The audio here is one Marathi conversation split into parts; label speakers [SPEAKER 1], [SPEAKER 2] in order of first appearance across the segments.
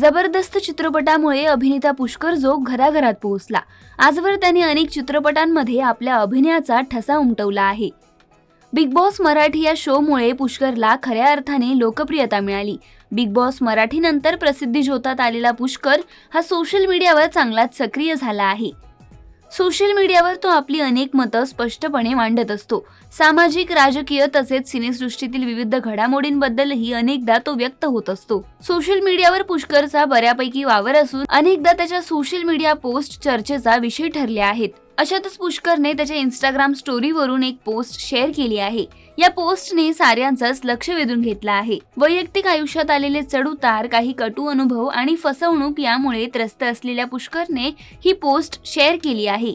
[SPEAKER 1] जबरदस्त चित्रपटामुळे अभिनेता पुष्कर जोग घराघरात पोहोचला. आजवर त्याने अनेक चित्रपटांमध्ये आपल्या अभिनयाचा ठसा उमटवला आहे. बिग बॉस मराठी या शोमुळे पुष्करला खऱ्या अर्थाने लोकप्रियता मिळाली. बिग बॉस मराठीनंतर प्रसिद्धी झोतात आलेला पुष्कर हा सोशल मीडियावर चांगलाच सक्रिय झाला आहे. सोशल मीडियावर तो आपली अनेक मतं स्पष्टपणे मांडत असतो. सामाजिक राजकीय तसेच सिनेसृष्टीतील विविध घडामोडींबद्दलही अनेकदा तो व्यक्त होत असतो. सोशल मीडियावर पुष्करचा बऱ्यापैकी वावर असून अनेकदा त्याच्या सोशल मीडिया पोस्ट चर्चेचा विषय ठरल्या आहेत. अशातच पुष्करने त्याच्या इंस्टाग्राम स्टोरीवरून एक पोस्ट शेअर केली आहे. या पोस्टने साऱ्यांचंच लक्ष वेधून घेतलं आहे. वैयक्तिक आयुष्यात आलेले चढउतार काही कटू अनुभव आणि फसवणूक यामुळे त्रस्त असलेल्या पुष्करने ही पोस्ट शेअर केली आहे.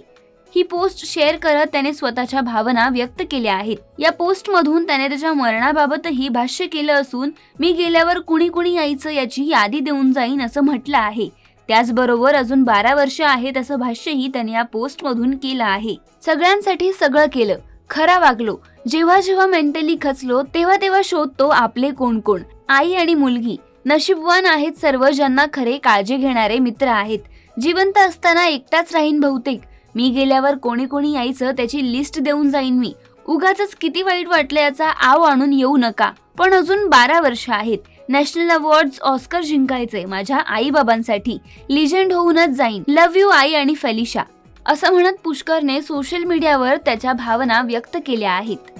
[SPEAKER 1] ही पोस्ट शेअर करत त्याने स्वतःच्या भावना व्यक्त केल्या आहेत. या पोस्ट मधून त्याने त्याच्या मरणाबाबतही भाष्य केलं असून मी गेल्यावर कुणी कुणी यायचं याची यादी देऊन जाईन असं म्हटलं आहे. त्याचबरोबर अजून बारा वर्ष आहेत असं भाष्यही त्यांनी या पोस्टमधून केलं आहे. सगळ्यांसाठी सगळं केलं. खरा वागलो. जेव्हा जेव्हा मेंटली खचलो तेव्हा तेव्हा शोधतो आपले कोण कोण. आई आणि मुलगी. नशीबवान आहेत सर्व ज्यांना खरे काळजी घेणारे मित्र आहेत. जिवंत असताना एकटाच राहीन बहुतेक. मी गेल्यावर कोणी कोणी यायचं त्याची लिस्ट देऊन जाईन मी. उगाच किती वाईट वाटलं याचा आव आणून येऊ नका. पण अजून बारा वर्ष आहेत. नॅशनल अवॉर्ड ऑस्कर जिंकायचे माझ्या आई बाबांसाठी लिजेंड होऊनच जाईन. लव्ह यू आई आणि फेलिशा. असं म्हणत पुष्करने सोशल मीडियावर त्याच्या भावना व्यक्त केल्या आहेत.